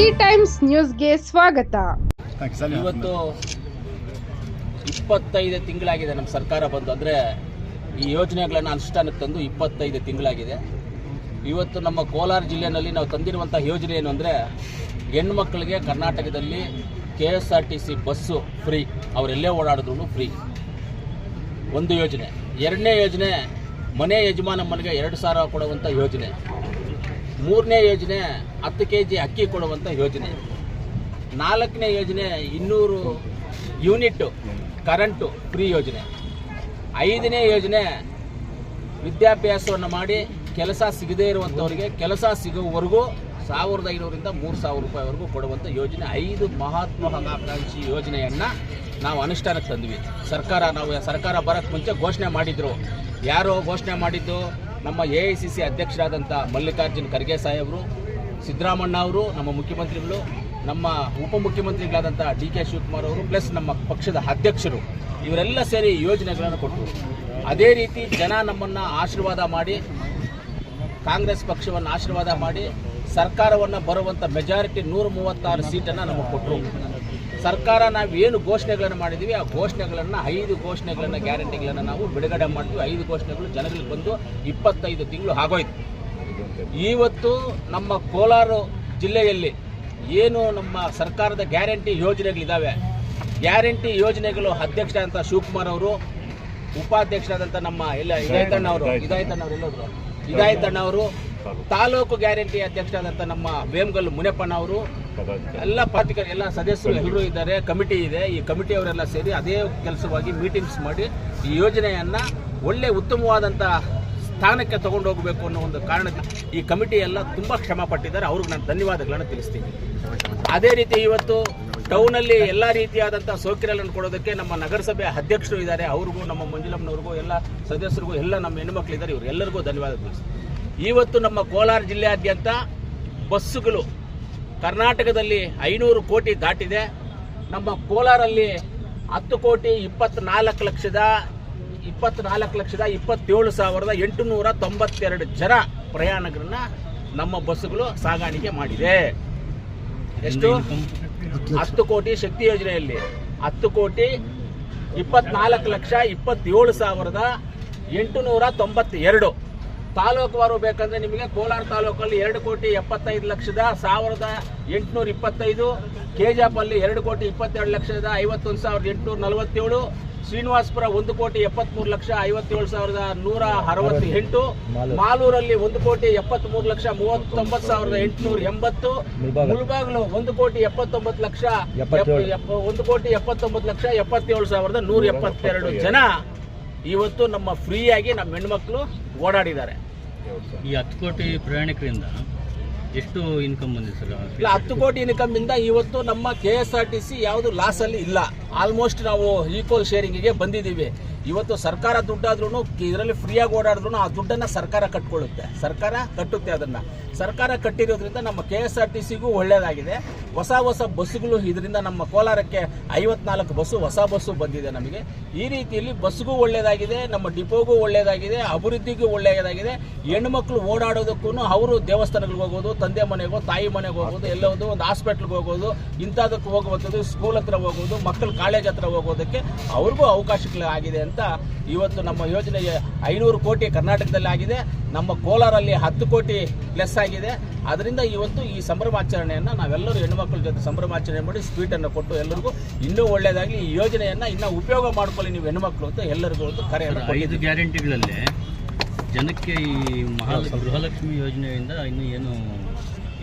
C times ನ್ಯೂಸ್ಗೆ ಸ್ವಾಗತ. ಇವತ್ತು ಇಪ್ಪತ್ತೈದು ತಿಂಗಳಾಗಿದೆ ನಮ್ಮ ಸರ್ಕಾರ ಬಂದು. ಅಂದರೆ ಈ ಯೋಜನೆಗಳನ್ನು ಅನುಷ್ಠಾನಕ್ಕೆ ತಂದು ಇಪ್ಪತ್ತೈದು ತಿಂಗಳಾಗಿದೆ. ಇವತ್ತು ನಮ್ಮ ಕೋಲಾರ ಜಿಲ್ಲೆಯಲ್ಲಿ ನಾವು ತಂದಿರುವಂಥ ಯೋಜನೆ ಏನು ಅಂದರೆ ಹೆಣ್ಮಕ್ಳಿಗೆ ಕರ್ನಾಟಕದಲ್ಲಿ K S R T C bus free. ಅವರೆಲ್ಲೇ ಓಡಾಡಿದ್ರು ಫ್ರೀ. ಒಂದು ಯೋಜನೆ. ಎರಡನೇ ಯೋಜನೆ ಮನೆ ಯಜಮಾನ ಮನೆಗೆ ಎರಡು ಸಾವಿರ ಕೊಡುವಂಥ ಯೋಜನೆ. ಮೂರನೇ ಯೋಜನೆ ಹತ್ತು ಕೆ ಜಿ ಅಕ್ಕಿ ಕೊಡುವಂಥ ಯೋಜನೆ. ನಾಲ್ಕನೇ ಯೋಜನೆ ಇನ್ನೂರು ಯೂನಿಟ್ ಕರೆಂಟು ಫ್ರೀ ಯೋಜನೆ. ಐದನೇ ಯೋಜನೆ ವಿದ್ಯಾಭ್ಯಾಸವನ್ನು ಮಾಡಿ ಕೆಲಸ ಸಿಗದೇ ಇರುವಂಥವರಿಗೆ ಕೆಲಸ ಸಿಗುವವರೆಗೂ ಸಾವಿರದ ಐನೂರಿಂದ ಮೂರು ಸಾವಿರ ರೂಪಾಯಿವರೆಗೂ ಕೊಡುವಂಥ ಯೋಜನೆ. ಐದು ಮಹತ್ವಾಕಾಂಕ್ಷಿ ಯೋಜನೆಯನ್ನು ನಾವು ಅನುಷ್ಠಾನಕ್ಕೆ ತಂದ್ವಿ. ಸರ್ಕಾರ ನಾವು ಸರ್ಕಾರ ಬರೋಕ್ಕೆ ಮುಂಚೆ ಘೋಷಣೆ ಮಾಡಿದ್ರು. ಯಾರು ಘೋಷಣೆ ಮಾಡಿದ್ದು ನಮ್ಮ ಎ ಐ ಸಿ ಸಿ ಅಧ್ಯಕ್ಷರಾದಂಥ ಮಲ್ಲಿಕಾರ್ಜುನ್ ಖರ್ಗೆ ಸಾಹೇಬರು ಸಿದ್ದರಾಮಣ್ಣ ಅವರು, ನಮ್ಮ ಮುಖ್ಯಮಂತ್ರಿಗಳು, ನಮ್ಮ ಉಪಮುಖ್ಯಮಂತ್ರಿಗಳಾದಂಥ ಡಿ ಕೆ ಶಿವಕುಮಾರ್ ಅವರು, ಪ್ಲಸ್ ನಮ್ಮ ಪಕ್ಷದ ಅಧ್ಯಕ್ಷರು, ಇವರೆಲ್ಲ ಸೇರಿ ಯೋಜನೆಗಳನ್ನು ಕೊಟ್ಟರು. ಅದೇ ರೀತಿ ಜನ ನಮ್ಮನ್ನು ಆಶೀರ್ವಾದ ಮಾಡಿ, ಕಾಂಗ್ರೆಸ್ ಪಕ್ಷವನ್ನು ಆಶೀರ್ವಾದ ಮಾಡಿ, ಸರ್ಕಾರವನ್ನು ಬರುವಂಥ ಮೆಜಾರಿಟಿ ನೂರ ಮೂವತ್ತಾರು ಸೀಟನ್ನು ನಮಗೆ ಕೊಟ್ಟರು. ಸರ್ಕಾರ ನಾವು ಏನು ಘೋಷಣೆಗಳನ್ನು ಮಾಡಿದ್ದೀವಿ ಆ ಘೋಷಣೆಗಳನ್ನು ಐದು ಘೋಷಣೆಗಳನ್ನು ಗ್ಯಾರಂಟಿಗಳನ್ನು ನಾವು ಬಿಡುಗಡೆ ಮಾಡ್ತೀವಿ. ಐದು ಘೋಷಣೆಗಳು ಜನಗಳಿಗೆ ಬಂದು ಇಪ್ಪತ್ತೈದು ತಿಂಗಳು ಆಗೋಯ್ತು. ಇವತ್ತು ನಮ್ಮ ಕೋಲಾರ ಜಿಲ್ಲೆಯಲ್ಲಿ ಏನು ನಮ್ಮ ಸರ್ಕಾರದ ಗ್ಯಾರಂಟಿ ಯೋಜನೆಗಳಿದ್ದಾವೆ ಗ್ಯಾರಂಟಿ ಯೋಜನೆಗಳು ಅಧ್ಯಕ್ಷರಾದಂಥ ಶಿವಕುಮಾರ್ ಅವರು ಉಪಾಧ್ಯಕ್ಷರಾದಂಥ ನಮ್ಮ ಎಲ್ಲ ಇದಾಯ್ತಣ್ಣ ಅವರು ಇದಾಯ್ತಣ್ಣ ಅವರು ಎಲ್ಲೋದ್ರು ಇದಾಯ್ತಣ್ಣ ಅವರು ತಾಲೂಕು ಗ್ಯಾರಂಟಿ ಅಧ್ಯಕ್ಷರಾದಂಥ ನಮ್ಮ ವೇಮಗಲ್ ಮುನಿಯಪ್ಪಣ್ಣ ಅವರು ಎಲ್ಲ ಪಾರ್ಟಿಕರ್ ಎಲ್ಲ ಸದಸ್ಯರು ಎಲ್ಲರೂ ಇದ್ದಾರೆ ಕಮಿಟಿ ಇದೆ. ಈ ಕಮಿಟಿಯವರೆಲ್ಲ ಸೇರಿ ಅದೇ ಕೆಲಸವಾಗಿ ಮೀಟಿಂಗ್ಸ್ ಮಾಡಿ ಈ ಯೋಜನೆಯನ್ನು ಒಳ್ಳೆ ಉತ್ತಮವಾದಂಥ ಸ್ಥಾನಕ್ಕೆ ತಗೊಂಡು ಹೋಗಬೇಕು ಅನ್ನೋ ಒಂದು ಕಾರಣಕ್ಕೆ ಈ ಕಮಿಟಿ ಎಲ್ಲ ತುಂಬ ಶ್ರಮ ಪಟ್ಟಿದ್ದಾರೆ. ಅವ್ರಿಗೆ ನಾನು ಧನ್ಯವಾದಗಳನ್ನು ತಿಳಿಸ್ತೀನಿ. ಅದೇ ರೀತಿ ಇವತ್ತು ಟೌನಲ್ಲಿ ಎಲ್ಲ ರೀತಿಯಾದಂಥ ಸೌಕರ್ಯಗಳನ್ನು ಕೊಡೋದಕ್ಕೆ ನಮ್ಮ ನಗರಸಭೆ ಅಧ್ಯಕ್ಷರು ಇದ್ದಾರೆ. ಅವ್ರಿಗೂ ನಮ್ಮ ಮಂಜುಲಮ್ಮನವ್ರಿಗೂ ಎಲ್ಲ ಸದಸ್ಯರಿಗೂ ಎಲ್ಲ ನಮ್ಮ ಹೆಣ್ಣುಮಕ್ಳಿದ್ದಾರೆ. ಇವರು ಎಲ್ಲರಿಗೂ ಧನ್ಯವಾದ ತಿಳಿಸ್ತೀನಿ ಇವತ್ತು ನಮ್ಮ ಕೋಲಾರ ಜಿಲ್ಲೆಯಾದ್ಯಂತ ಬಸ್ಸುಗಳು ಕರ್ನಾಟಕದಲ್ಲಿ ಐನೂರು ಕೋಟಿ ದಾಟಿದೆ. ನಮ್ಮ ಕೋಲಾರಲ್ಲಿ ಹತ್ತು ಕೋಟಿ ಇಪ್ಪತ್ನಾಲ್ಕು ಲಕ್ಷದ ಇಪ್ಪತ್ನಾಲ್ಕು ಲಕ್ಷದ ಇಪ್ಪತ್ತೇಳು ಸಾವಿರದ ಎಂಟುನೂರ ತೊಂಬತ್ತೆರಡು ಜನ ಪ್ರಯಾಣಿಕರನ್ನ ನಮ್ಮ ಬಸ್ಸುಗಳು ಸಾಗಾಣಿಕೆ ಮಾಡಿದೆ. ಎಷ್ಟು? ಹತ್ತು ಕೋಟಿ ಶಕ್ತಿ ಯೋಜನೆಯಲ್ಲಿ. ಹತ್ತು ಕೋಟಿ ಇಪ್ಪತ್ನಾಲ್ಕು ಲಕ್ಷ ಇಪ್ಪತ್ತೇಳು ಸಾವಿರದ ಎಂಟುನೂರ ತೊಂಬತ್ತೆರಡು. ತಾಲೂಕುವಾರು ಬೇಕಂದ್ರೆ ನಿಮಗೆ ಕೋಲಾರ ತಾಲೂಕಲ್ಲಿ ಎರಡು ಕೋಟಿ ಎಪ್ಪತ್ತೈದು ಲಕ್ಷದ ಸಾವಿರದ ಎಂಟುನೂರ ಇಪ್ಪತ್ತೈದು ಕೆಜಾಪಲ್ಲಿ ಎರಡು ಕೋಟಿ ಇಪ್ಪತ್ತೆರಡು ಲಕ್ಷದ ಐವತ್ತೊಂದು ಸಾವಿರದ ಎಂಟುನೂರ ನಲವತ್ತೇಳು ಶ್ರೀನಿವಾಸಪುರ ಒಂದು ಕೋಟಿ ಎಪ್ಪತ್ಮೂರು ಲಕ್ಷ ಐವತ್ತೇಳು ಸಾವಿರದ ನೂರ ಅರವತ್ತ ಎಂಟು ಮಾಲೂರಲ್ಲಿ ಒಂದು ಕೋಟಿ ಎಪ್ಪತ್ಮೂರು ಲಕ್ಷ ಮೂವತ್ತೊಂಬತ್ತು ಸಾವಿರದ ಎಂಟುನೂರ ಎಂಬತ್ತು ಮುಳಬಾಗ್ಲು ಒಂದು ಕೋಟಿ ಎಪ್ಪತ್ತೊಂಬತ್ತು ಲಕ್ಷ ಒಂದು ಕೋಟಿ ಎಪ್ಪತ್ತೊಂಬತ್ತು ಲಕ್ಷ ಎಪ್ಪತ್ತೇಳು ಸಾವಿರದ ನೂರ ಎಪ್ಪತ್ತೆರಡು ಜನ. ಇವತ್ತು ನಮ್ಮ ಫ್ರೀಯಾಗಿ ನಮ್ಮ ಹೆಣ್ಮಕ್ಳು ಓಡಾಡಿದ್ದಾರೆ. ಈ ಹತ್ತು ಕೋಟಿ ಪ್ರಯಾಣಿಕರಿಂದ ಎಷ್ಟು ಇನ್ಕಮ್ ಬಂದಿದೆ ಸರ್? ಇಲ್ಲ ಹತ್ತು ಕೋಟಿ ಇನ್ಕಮ್ ಇಂದ ಇವತ್ತು ನಮ್ಮ K S R T C ಯಾವುದು ಲಾಸ್ ಅಲ್ಲಿ ಇಲ್ಲ. ಆಲ್ಮೋಸ್ಟ್ ನಾವು ಈಕ್ವಲ್ ಶೇರಿಂಗಿಗೆ ಬಂದಿದ್ದೀವಿ. ಇವತ್ತು ಸರ್ಕಾರ ದುಡ್ಡಾದ್ರೂ ಇದರಲ್ಲಿ ಫ್ರೀಯಾಗಿ ಓಡಾಡಿದ್ರು ಆ ದುಡ್ಡನ್ನ ಸರ್ಕಾರ ಕಟ್ಕೊಳ್ಳುತ್ತೆ. ಸರ್ಕಾರ ಕಟ್ಟುತ್ತೆ ಅದನ್ನ. ಸರ್ಕಾರ ಕಟ್ಟಿರೋದ್ರಿಂದ ನಮ್ಮ ಕೆ ಎಸ್ ಆರ್ ಟಿ ಸಿಗೂ ಒಳ್ಳೆಯದಾಗಿದೆ ಹೊಸ ಹೊಸ ಬಸ್ಸುಗಳು ಇದರಿಂದ ನಮ್ಮ ಕೋಲಾರಕ್ಕೆ ಐವತ್ನಾಲ್ಕು ಬಸ್ಸು, ಹೊಸ ಬಸ್ಸು ಬಂದಿದೆ ನಮಗೆ. ಈ ರೀತಿಯಲ್ಲಿ ಬಸ್ಗೂ ಒಳ್ಳೆಯದಾಗಿದೆ ನಮ್ಮ ಡಿಪೋಗೂ ಒಳ್ಳೆಯದಾಗಿದೆ ಅಭಿವೃದ್ಧಿಗೂ ಒಳ್ಳೆಯದಾಗಿದೆ ಹೆಣ್ಮಕ್ಳು ಓಡಾಡೋದಕ್ಕೂ ಅವರು ದೇವಸ್ಥಾನಗಳಿಗೆ ಹೋಗೋದು, ತಂದೆ ಮನೆಗೋ, ತಾಯಿ ಮನೆಗೆ ಹೋಗೋದು ಎಲ್ಲೋದು ಒಂದು ಹಾಸ್ಪಿಟ್ಲ್ಗೆ ಹೋಗೋದು, ಇಂಥದಕ್ಕೆ ಹೋಗುವಂಥದ್ದು ಸ್ಕೂಲ್ ಹತ್ರ ಹೋಗೋದು, ಮಕ್ಕಳು ಕಾಲೇಜ್ ಹತ್ರ ಹೋಗೋದಕ್ಕೆ ಅವ್ರಿಗೂ ಅವಕಾಶಗಳಾಗಿದೆ ಅಂತ ಇವತ್ತು ನಮ್ಮ ಯೋಜನೆಗೆ ಐನೂರು ಕೋಟಿ ಕರ್ನಾಟಕದಲ್ಲಿ ಆಗಿದೆ ನಮ್ಮ ಕೋಲಾರಲ್ಲಿ ಹತ್ತು ಕೋಟಿ ಪ್ಲಸ್ ಆಗಿದೆ. ಅದರಿಂದ ಇವತ್ತು ಈ ಸಂಭ್ರಮಾಚರಣೆಯನ್ನು ನಾವೆಲ್ಲರೂ ಹೆಣ್ಣುಮಕ್ಕಳ ಜೊತೆ ಸಂಭ್ರಮಾಚರಣೆ ಮಾಡಿ ಸ್ವೀಟನ್ನು ಕೊಟ್ಟು ಎಲ್ಲರಿಗೂ ಇನ್ನೂ ಒಳ್ಳೆಯದಾಗಿ ಈ ಯೋಜನೆಯನ್ನು ಇನ್ನೂ ಉಪಯೋಗ ಮಾಡ್ಕೊಳ್ಳಿ ನೀವು ಹೆಣ್ಣುಮಕ್ಕಳು ಅಂತ ಎಲ್ಲರಿಗೂ ಒಂದು ಕರೆ ಐದು ಗ್ಯಾರಂಟಿಗಳಲ್ಲಿ ಗ್ಯಾರಂಟಿಗಳಲ್ಲೇ ಜನಕ್ಕೆ ಈ ಮಹಾ ಗೃಹಲಕ್ಷ್ಮಿ ಯೋಜನೆಯಿಂದ ಇನ್ನೂ ಏನು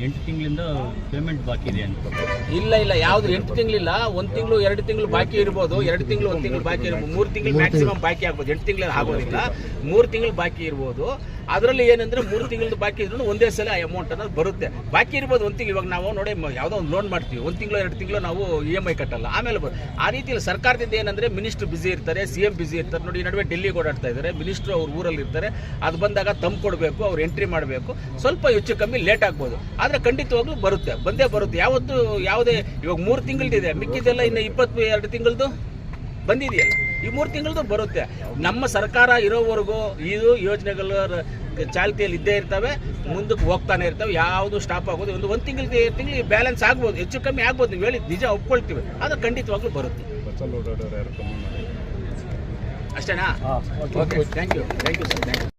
ಎಂಟು ತಿಂಗಳಿಂದ ಪೇಮೆಂಟ್ ಬಾಕಿ ಇದೆ ಅಂತ ಇಲ್ಲ ಇಲ್ಲ ಯಾವ್ದು ಎಂಟು ತಿಂಗಳಿಲ್ಲ ಒಂದು ತಿಂಗಳು ಎರಡು ತಿಂಗಳು ಬಾಕಿ ಇರ್ಬೋದು ಎರಡು ತಿಂಗಳು ಒಂದು ತಿಂಗಳು ಬಾಕಿ ಇರ್ಬೋದು ಮೂರು ತಿಂಗಳು ಮ್ಯಾಕ್ಸಿಮಮ್ ಬಾಕಿ ಆಗ್ಬೋದು ಎಂಟು ತಿಂಗಳಲ್ಲಿ ಆಗೋದಿಲ್ಲ ಮೂರು ತಿಂಗಳು ಬಾಕಿ ಇರ್ಬೋದು. ಅದರಲ್ಲಿ ಏನಂದ್ರೆ ಮೂರು ತಿಂಗಳದ್ದು ಬಾಕಿ ಇದ್ರು ಒಂದೇ ಸಲ ಅಮೌಂಟ್ ಅನ್ನೋದು ಬರುತ್ತೆ. ಬಾಕಿ ಇರ್ಬೋದು ಒಂದು ತಿಂಗಳು. ಇವಾಗ ನಾವು ನೋಡಿ ಯಾವುದೋ ಒಂದು ಲೋನ್ ಮಾಡ್ತೀವಿ. ಒಂದು ತಿಂಗಳು, ಎರಡು ತಿಂಗಳು ನಾವು ಇ ಎಂ ಐ ಕಟ್ಟಲ್ಲ. ಆಮೇಲೆ ಬರ್ ಆ ರೀತಿಯಲ್ಲಿ ಸರ್ಕಾರದಿಂದ ಏನಂದ್ರೆ ಮಿನಿಸ್ಟರ್ ಬಿಸಿ ಇರ್ತಾರೆ ಸಿ ಎಂ ಬಿಸಿ ಇರ್ತಾರೆ. ನೋಡಿ ನಡುವೆ ಡೆಲ್ಲಿ ಓಡಾಡ್ತಾ ಇದ್ದಾರೆ. ಮಿನಿಸ್ಟ್ರು ಅವ್ರ ಊರಲ್ಲಿ ಇರ್ತಾರೆ. ಅದು ಬಂದಾಗ ತಮ್ ಕೊಡಬೇಕು, ಅವ್ರು ಎಂಟ್ರಿ ಮಾಡಬೇಕು. ಸ್ವಲ್ಪ ಹೆಚ್ಚು ಕಮ್ಮಿ ಲೇಟ್ ಆಗ್ಬೋದು. ಆದರೆ ಖಂಡಿತವಾಗ್ಲೂ ಬರುತ್ತೆ. ಬಂದೇ ಬರುತ್ತೆ. ಯಾವತ್ತು ಯಾವುದೇ ಇವಾಗ ಮೂರು ತಿಂಗಳದಿದೆ. ಮಿಕ್ಕಿದೆಲ್ಲ ಇನ್ನು ಇಪ್ಪತ್ತು ಎರಡು ತಿಂಗಳದು ಬಂದಿದೆಯಲ್ಲ? ಈ ಮೂರು ತಿಂಗಳದ್ದು ಬರುತ್ತೆ. ನಮ್ಮ ಸರ್ಕಾರ ಇರೋವರೆಗೂ ಇದು ಯೋಜನೆಗಳು ಚಾಲ್ತಿಯಲ್ಲಿ ಇದ್ದೇ ಇರ್ತವೆ ಮುಂದಕ್ಕೆ ಹೋಗ್ತಾನೆ ಇರ್ತವೆ ಯಾವುದು ಸ್ಟಾಪ್ ಆಗೋದು ಒಂದು ಒಂದು ತಿಂಗಳು ತಿಂಗಳಿಗೆ ಬ್ಯಾಲೆನ್ಸ್ ಆಗ್ಬೋದು ಹೆಚ್ಚು ಕಮ್ಮಿ ಆಗ್ಬೋದು ನೀವು ಹೇಳಿ ನಿಜ ಒಪ್ಕೊಳ್ತೀವಿ. ಅದು ಖಂಡಿತವಾಗ್ಲೂ ಬರುತ್ತೆ. ಅಷ್ಟೇನಾ? Okay thank you thank you sir thank you